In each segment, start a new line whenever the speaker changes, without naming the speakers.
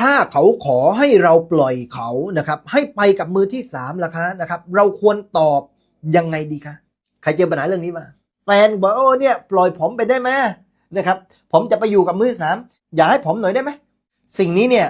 ถ้าเขาขอให้เราปล่อยเขานะครับ ให้ไปกับมือที่สามล่ะคะนะครับ เราควรตอบยังไงดีคะใครเจอปัญหาเรื่องนี้มาแฟนบอกโอ้เนี่ยปล่อยผมไปได้ไหมนะครับ ผมจะไปอยู่กับมือสามอย่าให้ผมหน่อยได้ไหมสิ่งนี้เนี่ย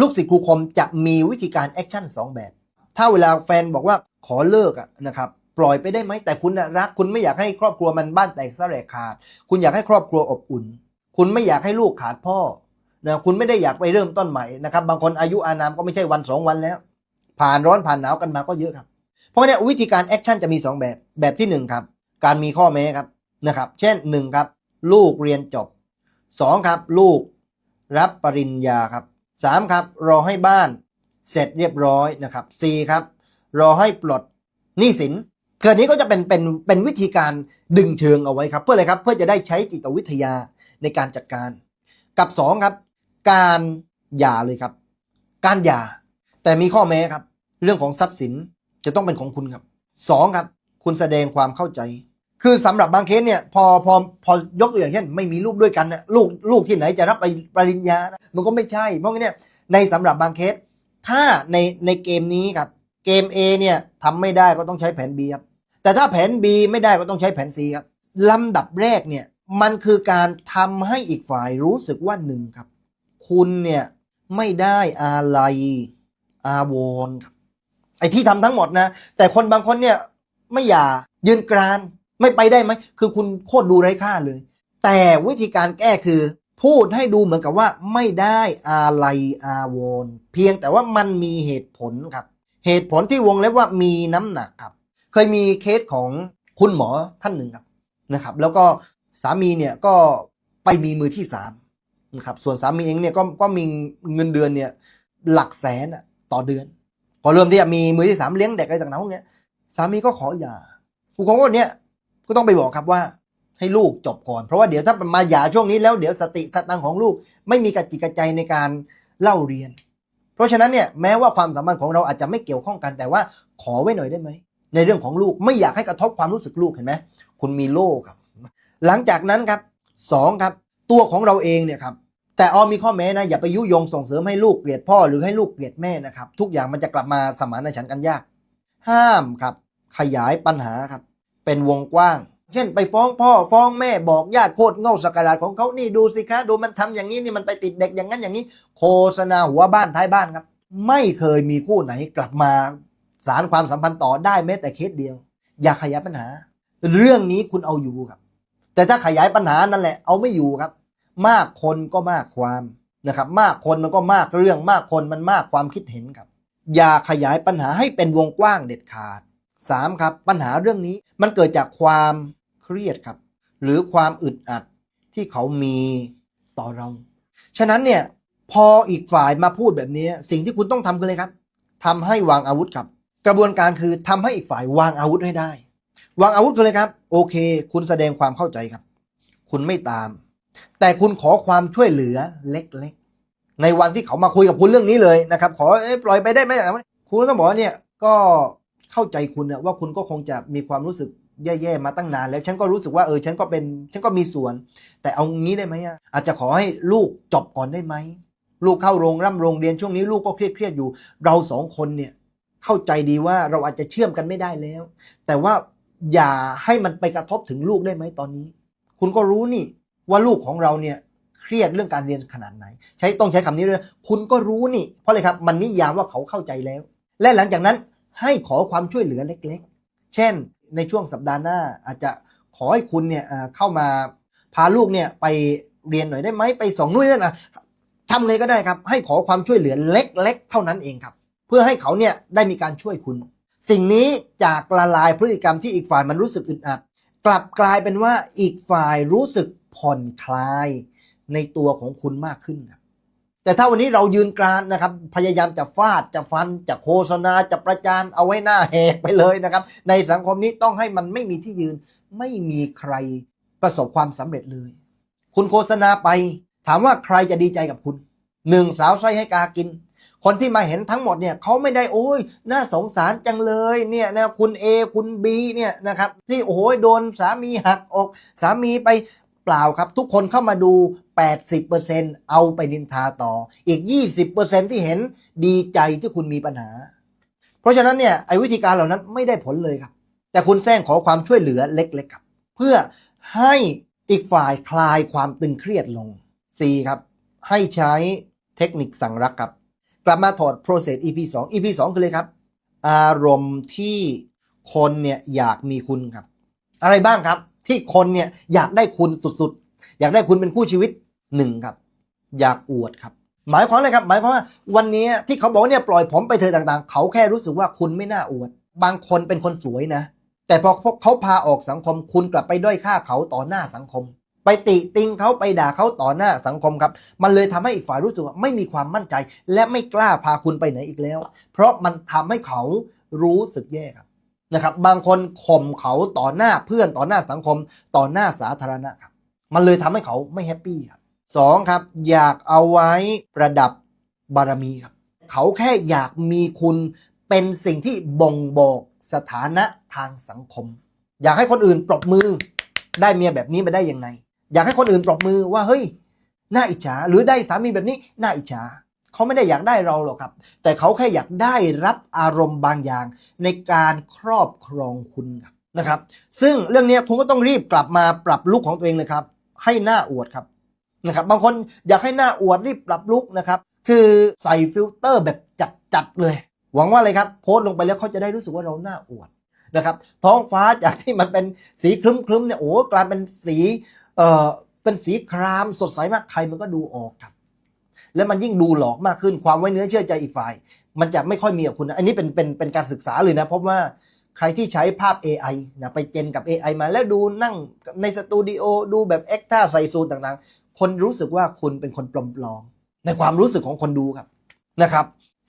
ลูกศิษย์ครูคมจะมีวิธีการแอคชั่นสองแบบ ถ้าเวลาแฟนบอกว่าขอเลิกอะนะครับปล่อยไปได้ไหมแต่คุณรัก คุณไม่อยากให้ครอบครัวมันบ้านแตกสลายขาด คุณอยากให้ครอบครัวอบอุ่น คุณไม่อยากให้ลูกขาดพ่อ นะคุณไม่ได้อยากไปเริ่มต้นใหม่นะครับ บางคนอายุอานามก็ไม่ใช่วันสองวันแล้ว ผ่านร้อนผ่านหนาวกันมาก็เยอะครับ เพราะเนี่ยวิธีการแอคชั่นจะมี 2 แบบ แบบที่ 1 ครับ การมีข้อแม้ครับนะครับ เช่น 1 ครับ ลูกเรียนจบ 2 ครับ ลูกรับปริญญาครับ 3 ครับ รอให้บ้านเสร็จเรียบร้อยนะครับ 4 ครับ รอให้ปลดหนี้สินเกิดนี้ก็จะเป็นเป็นเป็นวิธีการดึงเชิงเอาไว้ครับ เพื่ออะไรครับเพื่อจะได้ใช้จิตวิทยาในการจัดการ กับ 2 ครับ การหย่าเลยครับ การหย่า แต่มีข้อแม้ครับ เรื่องของทรัพย์สินจะต้องเป็นของคุณครับสองครับ คุณแสดงความเข้าใจ คือสำหรับบางเคสเนี่ยพอพอพอยกตัวอย่างเช่น ไม่มีลูกด้วยกันนะลูกลูกที่ไหนจะรับไปปริญญานะมันก็ไม่ใช่ เพราะงั้นเนี่ยในสำหรับบางเคส ถ้าในในเกมนี้ครับ เกม A เนี่ยทำไม่ได้ก็ต้องใช้แผน B ครับแต่ถ้าแผน B ไม่ได้ก็ต้องใช้แผน C ครับลำดับแรกเนี่ยมันคือการทำให้อีกฝ่ายรู้สึกว่าหนึ่งครับ คุณเนี่ยไม่ได้อะไรอาวรครับไอ้ที่ทำทั้งหมดนะ แต่คนบางคนเนี่ยไม่อย่ายืนกรานไม่ไปได้ไหมคือคุณโคตรดูไร้ค่าเลย แต่วิธีการแก้คือ พูดให้ดูเหมือนกับว่า ไม่ได้อะไรอาวรเพียงแต่ว่ามันมีเหตุผลครับ เหตุผลที่วงเล็บว่ามีน้ำหนักครับ เคยมีเคสของคุณหมอท่านหนึ่งครับนะครับ แล้วก็สามีเนี่ยก็ไปมีมือที่สาม นะครับส่วนสามีเองเนี่ยก็ก็มีเงินเดือนเนี่ยหลักแสนอะต่อเดือนพอเริ่มที่จะมีมือที่สามเลี้ยงเด็กอะไรต่างๆพวกเนี้ยสามีก็ขอหย่าผู้กองก็เนี่ยก็ต้องไปบอกครับว่าให้ลูกจบก่อน เพราะว่าเดี๋ยวถ้ามาหย่าช่วงนี้แล้วเดี๋ยวสติสตังของลูกไม่มีกระจิกกระใจในการเล่าเรียน เพราะฉะนั้นเนี่ยแม้ว่าความสัมพันธ์ของเราอาจจะไม่เกี่ยวข้องกันแต่ว่าขอไว้หน่อยได้ไหมในเรื่องของลูกไม่อยากให้กระทบความรู้สึกลูกเห็นไหมคุณมีโล่ครับ หลังจากนั้นครับสองครับ ตัวของเราเองเนี่ยครับ แต่ออมีข้อแม้นะอย่าไปยุยงส่งเสริมให้ลูกเกลียดพ่อหรือให้ลูกเกลียดแม่นะครับทุกอย่างมันจะกลับมาสมานฉันท์กันยาก ห้ามครับ ขยายปัญหาครับ เป็นวงกว้าง เช่นไปฟ้องพ่อฟ้องแม่บอกญาติโคตรเง่าสกการาดของเขานี่ดูสิคะดูมันทำอย่างนี้นี่มันไปติดเด็กอย่างนั้นอย่างนี้ โฆษณาหัวบ้านท้ายบ้านครับ ไม่เคยมีคู่ไหนกลับมาสารความสัมพันธ์ต่อได้แม้แต่เคสเดียว อย่าขยายปัญหา เรื่องนี้คุณเอาอยู่ครับ แต่ถ้าขยายปัญหานั่นแหละเอาไม่อยู่ครับ มากคนก็มากความนะครับ มากคนมันก็มากเรื่องมากคนมันมากความคิดเห็นครับ อย่าขยายปัญหาให้เป็นวงกว้างเด็ดขาดสามครับ ปัญหาเรื่องนี้มันเกิดจากความเครียดครับ หรือความอึดอัดที่เขามีต่อเรา ฉะนั้นเนี่ยพออีกฝ่ายมาพูดแบบนี้สิ่งที่คุณต้องทำคืออะไรครับทำให้วางอาวุธครับ กระบวนการคือทำให้อีกฝ่ายวางอาวุธให้ได้ วางอาวุธคืออะไรครับ โอเค คุณแสดงความเข้าใจครับ คุณไม่ตาม แต่คุณขอความช่วยเหลือเล็กๆ ในวันที่เขามาคุยกับคุณเรื่องนี้เลยนะครับ ขอปล่อยไปได้ไหมคุณต้องบอกว่าเนี่ยก็เข้าใจคุณนะว่าคุณก็คงจะมีความรู้สึกแย่ๆมาตั้งนาน แล้วฉันก็รู้สึกว่าเออฉันก็เป็นฉันก็มีส่วน แต่เอางี้ได้ไหมอะอาจจะขอให้ลูกจบก่อนได้ไหมลูกเข้าโรงร่ำโรงเรียนช่วงนี้ลูกก็เครียดๆอยู่ เราสองคนเนี่ยเข้าใจดีว่าเราอาจจะเชื่อมกันไม่ได้แล้ว แต่ว่าอย่าให้มันไปกระทบถึงลูกได้ไหมตอนนี้ คุณก็รู้นี่ ว่าลูกของเราเนี่ยเครียดเรื่องการเรียนขนาดไหน ใช้ต้องใช้คำนี้เลยคุณก็รู้นี่ เพราะอะไรครับมันนิยามว่าเขาเข้าใจแล้ว และหลังจากนั้นให้ขอความช่วยเหลือเล็กๆ เช่น ในช่วงสัปดาห์หน้าอาจจะขอให้คุณเนี่ยเข้ามาพาลูกเนี่ยไปเรียนหน่อยได้ไหมไปส่งนู่นนี่นั่นนะทำเลยก็ได้ครับ ให้ขอความช่วยเหลือเล็ก ๆ เท่านั้นเองครับ เพื่อให้เขาเนี่ยได้มีการช่วยคุณ สิ่งนี้จากละลายพฤติกรรมที่อีกฝ่ายมันรู้สึกอึดอัด กลับกลายเป็นว่าอีกฝ่ายรู้สึก ผ่อนคลายในตัวของคุณมากขึ้นครับแต่ถ้าวันนี้เรายืนกรานนะครับ พยายามจะฟาดจะฟัน จะโฆษณาจะประจานเอาไว้หน้าแหกไปเลยนะครับ ในสังคมนี้ต้องให้มันไม่มีที่ยืน ไม่มีใครประสบความสำเร็จเลย คุณโฆษณาไป ถามว่าใครจะดีใจกับคุณหนึ่งสาวไส้ให้กากิน คนที่มาเห็นทั้งหมดเนี่ยเขาไม่ได้โอ้ยน่าสงสารจังเลยเนี่ยนะคุณ A คุณ B เนี่ยนะครับที่โอ้โหโดนสามีหักอก สามีไป เปล่าครับ ทุกคนเข้ามาดู 80%เอาไปนินทาต่อ อีก 20%ที่เห็นดีใจที่คุณมีปัญหา เพราะฉะนั้นเนี่ยไอ้วิธีการเหล่านั้นไม่ได้ผลเลยครับ แต่คุณแซงขอความช่วยเหลือเล็กๆครับ เพื่อให้อีกฝ่ายคลายความตึงเครียดลง 4 ครับ ให้ใช้เทคนิคสั่งรักครับ กลับมาถอด process EP 2 EP 2คือเลยครับ อารมณ์ที่คนเนี่ยอยากมีคุณครับ อะไรบ้างครับ ที่คนเนี่ยอยากได้คุณสุดๆ อยากได้คุณเป็นคู่ชีวิตหนึ่งครับ อยากอวดครับ หมายความอะไรครับ หมายความว่าวันนี้ที่เขาบอกเนี่ยปล่อยผมไปเถอต่างๆ เขาแค่รู้สึกว่าคุณไม่น่าอวด บางคนเป็นคนสวยนะ แต่พอพวกเขาพาออกสังคม คุณกลับไปด้อยค่าเขาต่อหน้าสังคม ไปติติงเขาไปด่าเขาต่อหน้าสังคมครับ มันเลยทำให้อีกฝ่ายรู้สึกว่าไม่มีความมั่นใจ และไม่กล้าพาคุณไปไหนอีกแล้ว เพราะมันทำให้เขารู้สึกแย่ครับ นะครับ บางคนข่มเขาต่อหน้าเพื่อนต่อหน้าสังคม ต่อหน้าสาธารณะครับ มันเลยทำให้เขาไม่แฮปปี้ครับสองครับ อยากเอาไว้ประดับบารมีครับ เขาแค่อยากมีคุณเป็นสิ่งที่บ่งบอกสถานะทางสังคม อยากให้คนอื่นปรบมือ ได้เมียแบบนี้มาได้ยังไง อยากให้คนอื่นปรบมือว่าเฮ้ยน่าอิจฉาหรือได้สามีแบบนี้น่าอิจฉา เขาไม่ได้อยากได้เราหรอกครับ แต่เขาแค่อยากได้รับอารมณ์บางอย่าง ในการครอบครองคุณครับนะครับ ซึ่งเรื่องนี้คุณก็ต้องรีบกลับมาปรับลุคของตัวเองเลยครับ ให้หน้าอวดครับนะครับ บางคนอยากให้หน้าอวดรีบปรับลุคนะครับ คือใส่ฟิลเตอร์แบบจัดๆเลย หวังว่าอะไรครับ โพสต์ลงไปแล้วเขาจะได้รู้สึกว่าเราหน้าอวดนะครับ ท้องฟ้าจากที่มันเป็นสีครึ้มๆเนี่ยโอ้กลายเป็นสีเอ่อเป็นสีครามสดใสมากใครมันก็ดูออกครับ แล้วมันยิ่งดูหลอกมากขึ้นความไว้เนื้อเชื่อใจอีกฝ่าย มันจะไม่ค่อยมีกับคุณนะอันนี้เป็นเป็นเป็นการศึกษาเลยนะเพราะว่าใครที่ใช้ภาพ AI นะไปเจนกับ AI มาแล้วดูนั่งในสตูดิโอดูแบบเอ็กท่าใส่ซูต่างๆ คนรู้สึกว่าคุณเป็นคนปลอมๆในความรู้สึกของคนดูครับนะครับ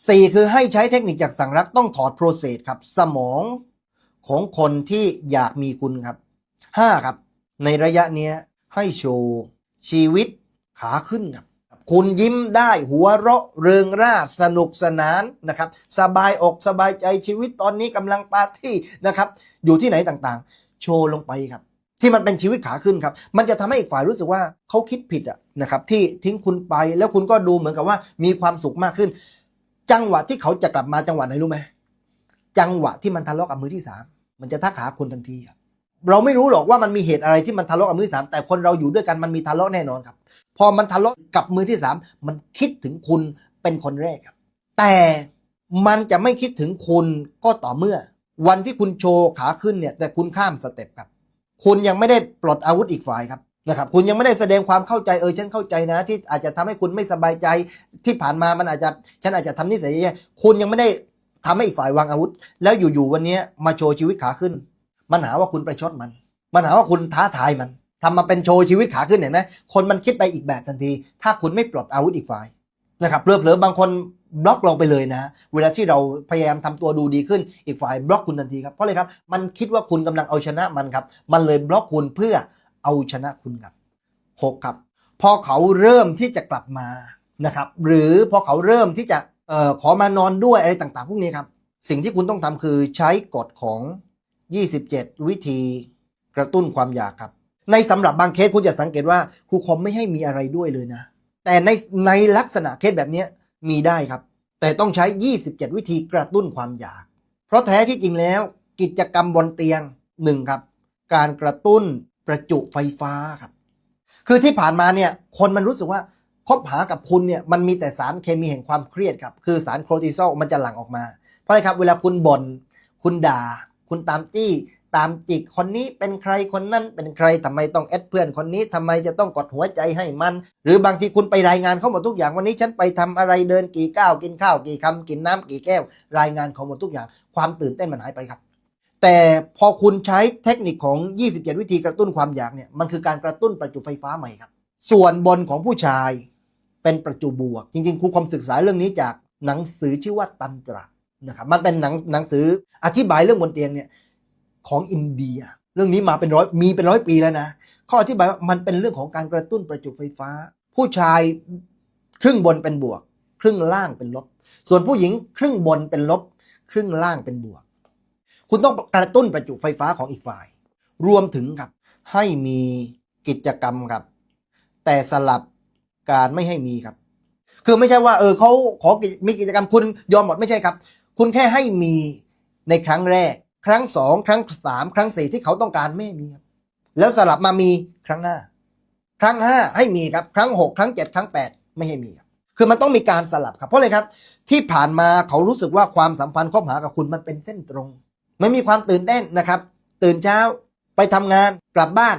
สี่คือให้ใช้เทคนิคจากสั่งรักต้องถอดโปรเซสครับ สมองของคนที่อยากมีคุณครับห้าครับ ในระยะเนี้ยให้โชว์ชีวิตขาขึ้นครับ คุณยิ้มได้หัวเราะเริงร่าสนุกสนานนะครับสบายอกสบายใจชีวิตตอนนี้กำลังปาร์ตี้นะครับอยู่ที่ไหนต่างๆ โชว์ลงไปครับ ที่มันเป็นชีวิตขาขึ้นครับ มันจะทำให้อีกฝ่ายรู้สึกว่าเขาคิดผิดอะนะครับที่ทิ้งคุณไปแล้วคุณก็ดูเหมือนกับว่ามีความสุขมากขึ้น จังหวะที่เขาจะกลับมาจังหวะไหนรู้ไหมจังหวะที่มันทะเลาะกับมือที่สามมันจะทักหาคุณทันทีครับเราไม่รู้หรอกว่ามันมีเหตุอะไรที่มันทะเลาะกับมือที่สามแต่คนเราอยู่ด้วยกันมันมีทะเลาะแน่นอนครับ พอมันทะเลาะกับมือที่สามมันคิดถึงคุณเป็นคนแรกครับ แต่มันจะไม่คิดถึงคุณก็ต่อเมื่อ วันที่คุณโชว์ขาขึ้นเนี่ย แต่คุณข้ามสเต็ปครับ คุณยังไม่ได้ปลดอาวุธอีกฝ่ายครับนะครับคุณยังไม่ได้แสดงความเข้าใจเออฉันเข้าใจนะ ที่อาจจะทำให้คุณไม่สบายใจที่ผ่านมามันอาจจะฉันอาจจะทำนิสัยแย่คุณยังไม่ได้ทำให้อีกฝ่ายวางอาวุธ แล้วอยู่ๆวันนี้มาโชว์ชีวิตขาขึ้น มันหาว่าคุณประชดมัน มันหาว่าคุณท้าทายมัน ทำมาเป็นโชว์ชีวิตขาขึ้นเห็นไหมคนมันคิดไปอีกแบบทันที ถ้าคุณไม่ปลดอาวุธอีกฝ่ายนะครับเผลอๆบางคนบล็อกเราไปเลยนะ เวลาที่เราพยายามทำตัวดูดีขึ้นอีกฝ่ายบล็อกคุณทันทีครับเพราะอะไรครับ มันคิดว่าคุณกำลังเอาชนะมันครับ มันเลยบล็อกคุณเพื่อเอาชนะคุณครับหกครับ พอเขาเริ่มที่จะกลับมานะครับ หรือพอเขาเริ่มที่จะเอ่อขอมานอนด้วยอะไรต่างๆ พวกนี้ครับ สิ่งที่คุณต้องทำคือใช้กฎของ 27 วิธีกระตุ้นความอยากครับ ในสำหรับบางเคสคุณจะสังเกตว่าครูคอมไม่ให้มีอะไรด้วยเลยนะ แต่ในในลักษณะเคสแบบนี้มีได้ครับ แต่ต้องใช้ 27 วิธีกระตุ้นความอยาก เพราะแท้ที่จริงแล้ว กิจกรรมบนเตียงหนึ่งครับ การกระตุ้นประจุไฟฟ้าครับ คือที่ผ่านมาเนี่ยคนมันรู้สึกว่าคบหากับคุณเนี่ยมันมีแต่สารเคมีแห่งความเครียดครับ คือสารโครติซอลมันจะหลั่งออกมา เพราะอะไรครับเวลาคุณบน่นคุณด่า คุณตามจี้ ตามจิกคนนี้เป็นใครคนนั้นเป็นใครทำไมต้องแอดเพื่อนคนนี้ทำไมจะต้องกดหัวใจให้มัน หรือบางทีคุณไปรายงานเขาหมดทุกอย่างวันนี้ฉันไปทำอะไรเดินกี่ก้าวกินข้าวกี่คำกินน้ำกี่แก้ว รายงานเขาหมดทุกอย่าง ความตื่นเต้นมันหายไปครับ แต่พอคุณใช้เทคนิคของ 27 วิธีกระตุ้นความอยากเนี่ยมันคือการกระตุ้นประจุไฟฟ้าใหม่ครับ ส่วนบนของผู้ชายเป็นประจุบวก จริงๆครูคอมศึกษาเรื่องนี้จากหนังสือชื่อว่าตันตระนะครับมันเป็นหนังหนังสืออธิบายเรื่องบนเตียงเนี่ย ของอินเดีย เรื่องนี้มาเป็นร้อยมีเป็นร้อยปีแล้วนะ ข้ออธิบายว่ามันเป็นเรื่องของการกระตุ้นประจุไฟฟ้า ผู้ชายครึ่งบนเป็นบวก ครึ่งล่างเป็นลบ ส่วนผู้หญิงครึ่งบนเป็นลบ ครึ่งล่างเป็นบวก คุณต้องกระตุ้นประจุไฟฟ้าของอีกฝ่าย รวมถึงกับให้มีกิจกรรมครับ แต่สลับการไม่ให้มีครับ คือไม่ใช่ว่า เออเขาขอมีกิจกรรมคุณยอมหมดไม่ใช่ครับ คุณแค่ให้มีในครั้งแรก ครั้งสองครั้งสามครั้งสี่ที่เขาต้องการไม่มีครับแล้วสลับมามีครั้งห้าครั้งห้าให้มีครับครั้งหกครั้งเจ็ดครั้งแปดไม่ให้มีครับคือมันต้องมีการสลับครับเพราะอะไรครับ ที่ผ่านมาเขารู้สึกว่าความสัมพันธ์คบหากับคุณมันเป็นเส้นตรง ไม่มีความตื่นเต้นนะครับ ตื่นเช้าไปทำงานกลับบ้าน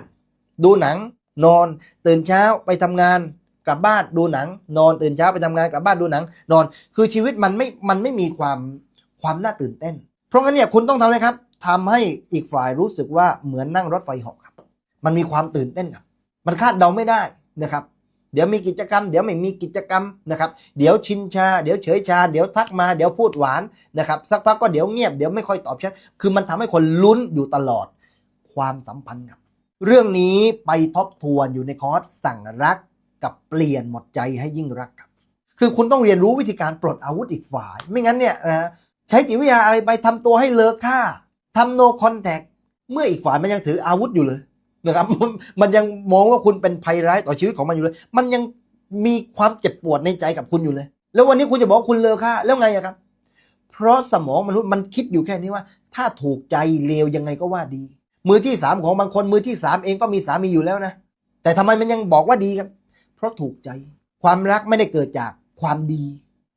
ดูหนัง นอน ตื่นเช้าไปทำงานกลับบ้านดูหนัง นอนตื่นเช้าไปทำงานกลับบ้านดูหนัง นอน คือชีวิตมันไม่มันไม่มีความความน่าตื่นเต้น เพราะงั้นเนี่ยคุณต้องทำอะไรครับทำให้อีกฝ่ายรู้สึกว่าเหมือนนั่งรถไฟเหาะครับ มันมีความตื่นเต้นครับมันคาดเดาไม่ได้นะครับ เดี๋ยวมีกิจกรรม เดี๋ยวไม่มีกิจกรรมนะครับเดี๋ยวชินชา เดี๋ยวเฉยชา เดี๋ยวทักมาเดี๋ยวพูดหวานนะครับสักพักก็เดี๋ยวเงียบเดี๋ยวไม่ค่อยตอบแชทคือมันทำให้คนลุ้นอยู่ตลอดความสัมพันธ์ครับ เรื่องนี้ไปทบทวนอยู่ในคอร์สสั่งรักกับเปลี่ยนหมดใจให้ยิ่งรักครับ คือคุณต้องเรียนรู้วิธีการปลดอาวุธอีกฝ่าย ไม่งั้นเนี่ยนะ ใช้จิตวิทยาอะไรไปทำตัวให้เลอค่าทำโนคอนแทคเมื่ออีกฝ่ายมันยังถืออาวุธอยู่เลยนะครับมันยังมองว่าคุณเป็นภัยร้ายต่อชีวิตของมันอยู่เลย มันยังมีความเจ็บปวดในใจกับคุณอยู่เลย แล้ววันนี้คุณจะบอกคุณเลอค่าแล้วไงอะครับ เพราะสมองมนุษย์มันคิดอยู่แค่นี้ว่า ถ้าถูกใจเลวยังไงก็ว่าดี มือที่สามของบางคนมือที่สามเองก็มีสามีอยู่แล้วนะ แต่ทำไมมันยังบอกว่าดีครับ เพราะถูกใจ ความรักไม่ได้เกิดจากความดี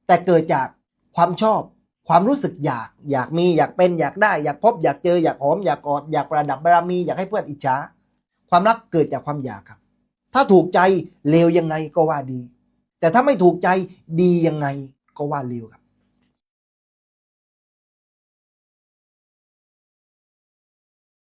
แต่เกิดจากความชอบ ความรู้สึกอยากอยากมีอยากเป็นอยากได้ อยากพบอยากเจออยากหอมอยากกอดอยากประดับบารมีอยากให้เพื่อนอิจฉาความรักเกิดจากความอยากครับ ถ้าถูกใจเลวยังไงก็ว่าดี แต่ถ้าไม่ถูกใจดียังไงก็ว่าเลวครับ